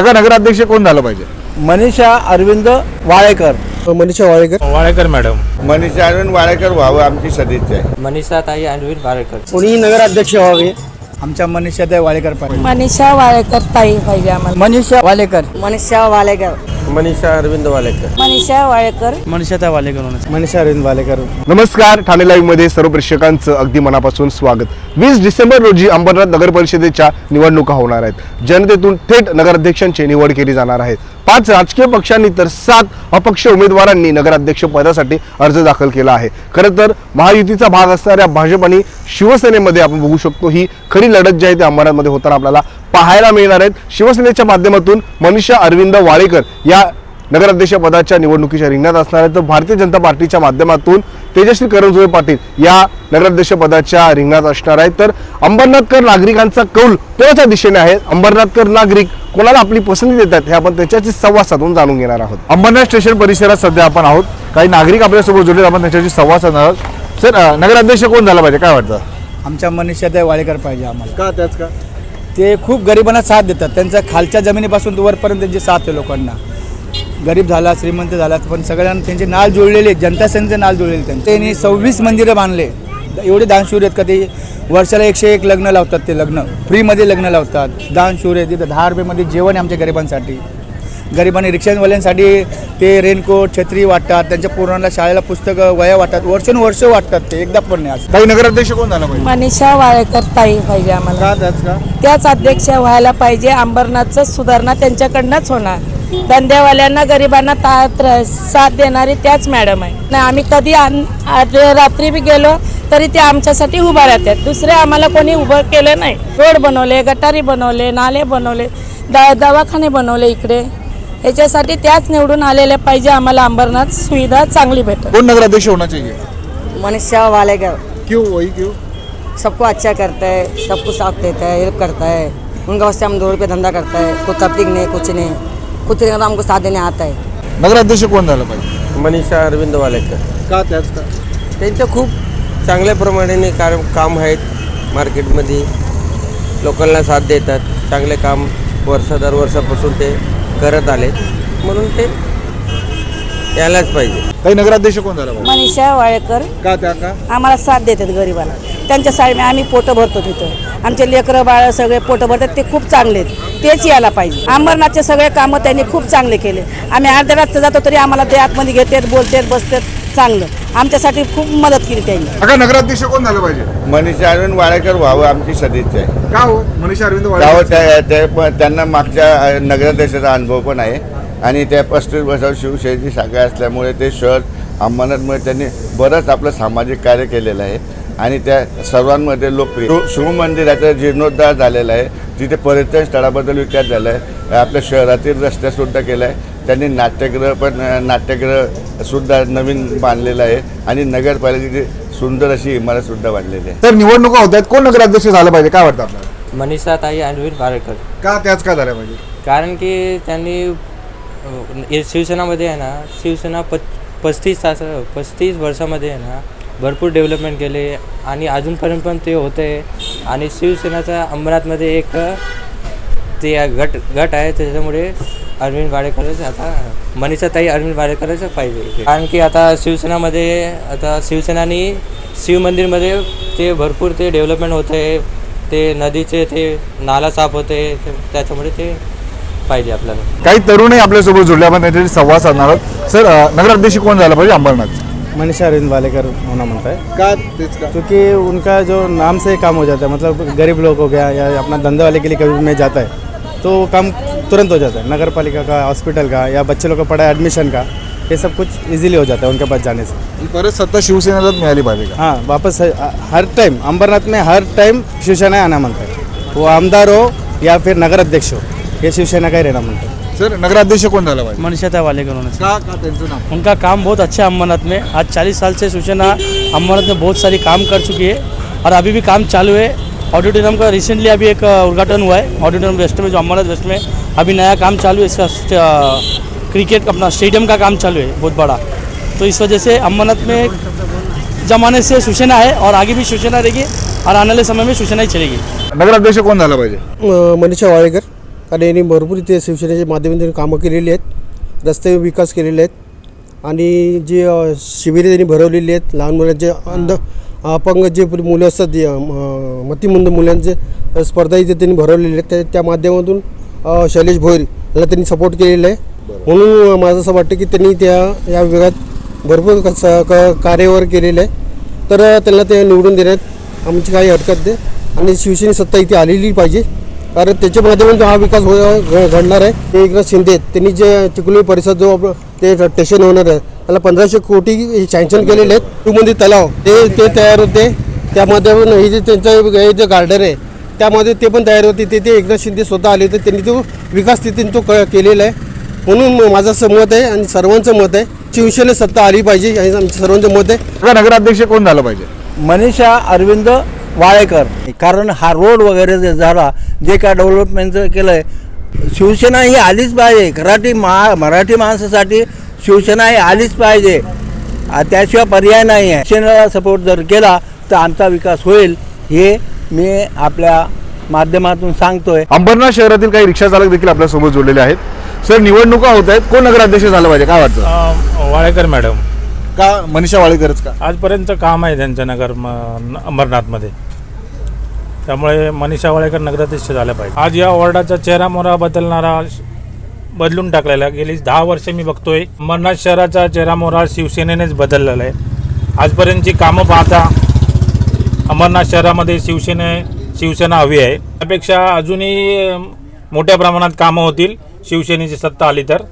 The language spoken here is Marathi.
काका नगराध्यक्ष कोण झालं पाहिजे? मनीषा अरविंद वाळेकर. मनीषा वाळेकर. वाळेकर मॅडम. मनीषा अरविंद वाळेकर व्हावं आमची सदिच्छा आहे. मनीषा ताई अरविंद वाळेकर. कोणी नगराध्यक्ष व्हावे. आमच्या मनीषा त्या वाळेकर पाहिजे मनीषा वाळेकर ताई पाहिजे आम्हाला. मनीषा वाळेकर. मनीषा वाळेकर. मनीषा अरविंद वाळेकर मनीषा वाळेकर. मनीषा त्या वाळेकर मनीषा अरविंद वाळेकर नमस्कार ठाणे लाईव्हमध्ये सर्व प्रेक्षकांचं अगदी मनापासून स्वागत. वीस डिसेंबर रोजी अंबरनाथ नगर परिषदेच्या निवडणुका होणार आहेत. जनतेतून थेट नगराध्यक्षांची निवड केली जाणार आहे. पाच राजकीय पक्षांनी तर सात अपक्ष उमेदवारांनी नगराध्यक्ष पदासाठी अर्ज दाखल केला आहे. खरं तर महायुतीचा भाग असणाऱ्या भाजप आणि शिवसेनेमध्ये आपण बघू शकतो ही खरी लढत जी आहे ती अंबरनाथमध्ये होताना आपल्याला पाहायला मिळणार आहेत शिवसेनेच्या माध्यमातून मनीषा अरविंद वाळेकर या नगराध्यक्ष पदाच्या निवडणुकीच्या रिंगणात असणार आहे तर भारतीय जनता पार्टीच्या माध्यमातून तेजस्वी करणजोळे पाटील या नगराध्यक्ष पदाच्या रिंगणात असणार आहेत. तर अंबरनाथकर नागरिकांचा कौल कोणाच्या दिशेने आहे. अंबरनाथकर नागरिक कोणाला आपली पसंती देतात हे आपण त्याच्याशी संवाद साधून जाणून घेणार आहोत. अंबरनाथ स्टेशन परिसरात सध्या आपण आहोत. काही नागरिक आपल्यासोबत जोडले आपण त्याच्याशी संवाद साधणार आहोत. सर नगराध्यक्ष कोण झाला पाहिजे? काय वाटतं? आमच्या मनीषा त्या वाळेकर पाहिजे आम्हाला. का त्याच का? ते खूप गरिबांना साथ देतात. त्यांच्या खालच्या जमिनीपासून वरपर्यंत त्यांची साथ आहे लोकांना. गरीब झाला श्रीमंत झाला पण सगळ्यांना त्यांचे नाल जुळलेले आहेत जनता सेनेचे नाल जुळलेले त्यांचे. त्यांनी सव्वीस मंदिरं बांधले. एवढे दानशूर आहेत का ते? वर्षाला एकशे एक लग्न लावतात ते लग्न. फ्रीमध्ये लग्न लावतात. दानशूर आहे तिथं दहा रुपयेमध्ये जेवण आहे आमच्या गरिबांसाठी. गरिबांनी रिक्षावाल्यांसाठी ते रेनकोट छत्री वाटतात. त्यांच्या पोरांना शाळेला पुस्तकं वया वाटतात. वर्षानुवर्ष वाटतात ते. एकदा पण नाही आज. काही नगराध्यक्ष कोण झाला पाहिजे? मनीषा वाळेकर ताई पाहिजे आम्हाला. त्याच अध्यक्ष व्हायला पाहिजे. अंबरनाथचं सुधारणा त्यांच्याकडनंच होणार. धंदेवाल्यांना गरिबांना ता साथ देणारी त्याच मॅडम आहे. नाही आम्ही कधी रात्री बी गेलो तरी ते आमच्यासाठी उभा राहतात. दुसरे आम्हाला कोणी उभं केलं नाही. रोड बनवले गटारी बनवले नाले बनवले द दवाखाने बनवले इकडे. याच्यासाठी त्याच निवडून आलेल्या पाहिजे आम्हाला अंबरनाथ सुविधा चांगली भेटेल. कोण नगराध्यक्ष होना चाहिए मनीषा वालेकर क्यों वही क्यों? सबको अच्छा करता है सबको साथ देता है हेल्प करता है। उनका वास्ते हम दो रुपये धंधा करता है कोई तबलीग नहीं कुछ नहीं। करता हमको साथ देने आता है नगराध्यक्ष कोण झाला पाहिजे? मनीषा अरविंद वाळेकर का त्याच का? त्यांचं खूप चांगल्या प्रमाणे कार काम आहेत मार्केटमध्ये. लोकांना साथ देतात. चांगले काम वर्ष दर वर्षापासून ते करत आलेत. म्हणून ते यायलाच पाहिजे. काही नगराध्यक्ष कोण झाला पाहिजे? मनीषा वाळेकर. का त्या का? आम्हाला साथ देतात गरिबाला. त्यांच्या साईडने आम्ही पोटं भरतो तिथं. आमचे लेकरं बाळ सगळे पोटं भरतात ते खूप चांगले आहेत. तेच यायला पाहिजे. अंबरनाथचे सगळे कामं त्यांनी खूप चांगले केले. आम्ही अर्ध्या रात्र जातो तरी आम्हाला ते आतमध्ये घेतात बोलतात बसतात चांगलं. आमच्यासाठी खूप मदत केली त्यांनी. काका नगराध्यक्ष कोण झालं पाहिजे? मनीषा अरविंद वाळेकर व्हावं आमची सदिच्छा आहे. का हो? मनीषा अरविंद त्यावर वाळे त्या- ते पण त्यांना मागच्या नगराध्यक्षाचा अनुभव पण आहे. आणि त्या पस्तीस वर्षावर शिवसेनेची शाखा असल्यामुळे ते शहर अंबरनाथमुळे त्यांनी बरंच आपलं सामाजिक कार्य केलेलं आहे. आणि त्या सर्वांमध्ये लोकप्रिय. शिव- शिवमंदिराचा जीर्णोद्धार झालेला आहे. तिथे पर्यटन स्थळाबद्दल विकास झाला आहे आपल्या शहरातील रस्त्यासुद्धा केला आहे त्यांनी नाट्यगृह पण अ, नाट्यगृह सुद्धा नवीन बांधलेलं आहे. आणि नगरपालिकेची सुंदर अशी इमारतसुद्धा बांधलेली आहे. तर निवडणुका होत आहेत. कोण नगराध्यक्ष झालं पाहिजे? काय वाटतं आपल्याला? मनीषा ताई अरविंद वाळेकर का त्याच का झालं पाहिजे? कारण की त्यांनी अं, शिवसेनामध्ये आहे ना शिवसेना प पस्तीस तास पस्तीस वर्षामध्ये आहे ना भरपूर डेव्हलपमेंट केले आणि अजूनपर्यंत पण ते होते. आणि शिवसेनाचा अंबरनाथमध्ये एक ते गट गट आहे त्याच्यामुळे अरविंद वाडेकरच आता मनीषाताई अरविंद वाडेकरच पाहिजे. कारण की आता शिवसेनामध्ये आता शिवसेनानी शिवमंदिरमध्ये ते भरपूर ते डेव्हलपमेंट होते. ते नदीचे ते नाला साफ होते त्याच्यामुळे ते पाहिजे आपल्याला. काही तरुणही आपल्यासोबत जोडले आपण त्यांच्याशी संवाद साधणार आहोत. सर नगराध्यक्ष कोण झाला पाहिजे? अंबरनाथ. मनीषा अरविंद वालेकर होना मनता है। का क्योंकि उनका जो नाम से काम हो जाता है मतलब गरीब लोग हो गया या अपना धंधे वाले के लिए कभी मैं जाता है तो काम तुरंत हो जाता है। नगर पालिका का हॉस्पिटल का या बच्चे लोग का पढ़ाई एडमिशन का ये सब कुछ इजीली हो जाता है उनके पास जाने से। परत सत्ता शिवसेनेलाच मिळाली पाहिजे का? हाँ वापस हर टाइम अंबरनाथ में हर टाइम शिवसेना आना मानता है। वो आमदार हो या फिर नगर अध्यक्ष हो ये शिवसेना का ही रहना मानता है। सर नगराध्यक्ष कोण झाला पाहिजे? मनीषा वालेकर का का त्यांचं नाव? उनका काम बहुत अच्छा है अम्बरनाथ में। आज 40 साल से सूचना अम्बरनाथ में बहुत सारी काम कर चुकी है और अभी भी काम चालू है। ऑडिटोरियम का रिसेंटली अभी एक उद्घाटन हुआ है। ऑडिटोरियम वेस्ट में जो अम्बरनाथ वेस्ट में अभी नया काम चालू है। इसका क्रिकेट अपना स्टेडियम का काम चालू है बहुत बड़ा। तो इस वजह से अमरनाथ में जमाने से सूचना है और आगे भी सूचना रहेगी और आने वाले समय में सूचना ही चलेगी। नगराध्यक्ष कोण झाला पाहिजे? मनीषा वाळेकर कारण यांनी भरपूर इथे शिवसेनेच्या माध्यमातून कामं केलेली आहेत रस्ते विकास केलेले आहेत आणि जे शिबिरे त्यांनी भरवलेली आहेत लहान मुलांचे अंध अपंग जे मुलं असतात मतिमंद मुलांचे स्पर्धा इथे त्यांनी भरवलेल्या आहेत. त्या त्या माध्यमातून शैलेश भोईर याला त्यांनी सपोर्ट केलेला आहे. म्हणून माझं असं वाटतं की त्यांनी त्या या विभागात भरपूर क कार्यवर केलेलं आहे तर त्यांना ते निवडून देण्यात आमची काही हरकत नाही. आणि शिवसेने सत्ता इथे आलेली पाहिजे. कारण त्याच्या माध्यमातून हा विकास हो घ- घडणार आहे ते एकनाथ शिंदे. त्यांनी जे चिखली परिसर जो आप- ते स्टेशन होणार आहे त्याला पंधराशे कोटी सँक्शन केलेले आहेत. शिवमंदिर तलाव ते ते तयार होते. त्या माध्यमातून हे जे त्यांचं हे जे गार्डन आहे त्यामध्ये ते पण तयार होते. ते ते एकनाथ शिंदे स्वतः आले तर त्यांनी तो विकास तिथे तो क केलेला आहे. म्हणून माझं असं मत आहे आणि सर्वांचं मत आहे शिवसेने सत्ता आली पाहिजे आमचं सर्वांचं मत आहे. नगराध्यक्ष कोण झालं पाहिजे? मनीषा अरविंद वाळेकर. कारण हा रोड वगैरे जे झाला जे काय डेव्हलपमेंटचं केलं आहे शिवसेना ही आलीच पाहिजे. मराठी मा मराठी माणसासाठी शिवसेना ही आलीच पाहिजे. त्याशिवाय पर्याय नाही आहे. शिवसेनेला सपोर्ट जर केला तर आमचा विकास होईल हे मी आपल्या माध्यमातून सांगतोय. अंबरनाथ शहरातील काही रिक्षा चालक देखील आपल्यासोबत जोडलेले आहेत. सर निवडणुका होत आहेत. कोण नगराध्यक्ष झालं पाहिजे? काय वाटतं? वाळेकर मॅडम. का मनीषा वाळेकरच का? आजपर्यंत काम आहे त्यांचं नगर म, न- अंबरनाथमध्ये त्यामुळे मनीषा वाळेकर नगराध्यक्ष झाल्या पाहिजे. आज या वॉर्डाचा चेहरा मोहरा बदलणारा श- बदलून टाकलेला आहे. गेली दहा वर्ष मी बघतोय अंबरनाथ शहराचा चेहरा मोहरा शिवसेनेनेच बदललेला आहे. आजपर्यंतची कामं पाहता अंबरनाथ शहरामध्ये शिवसेने शिवसेना हवी आहे. त्यापेक्षा अजूनही मोठ्या प्रमाणात कामं होतील शिवसेनेची सत्ता आली तर.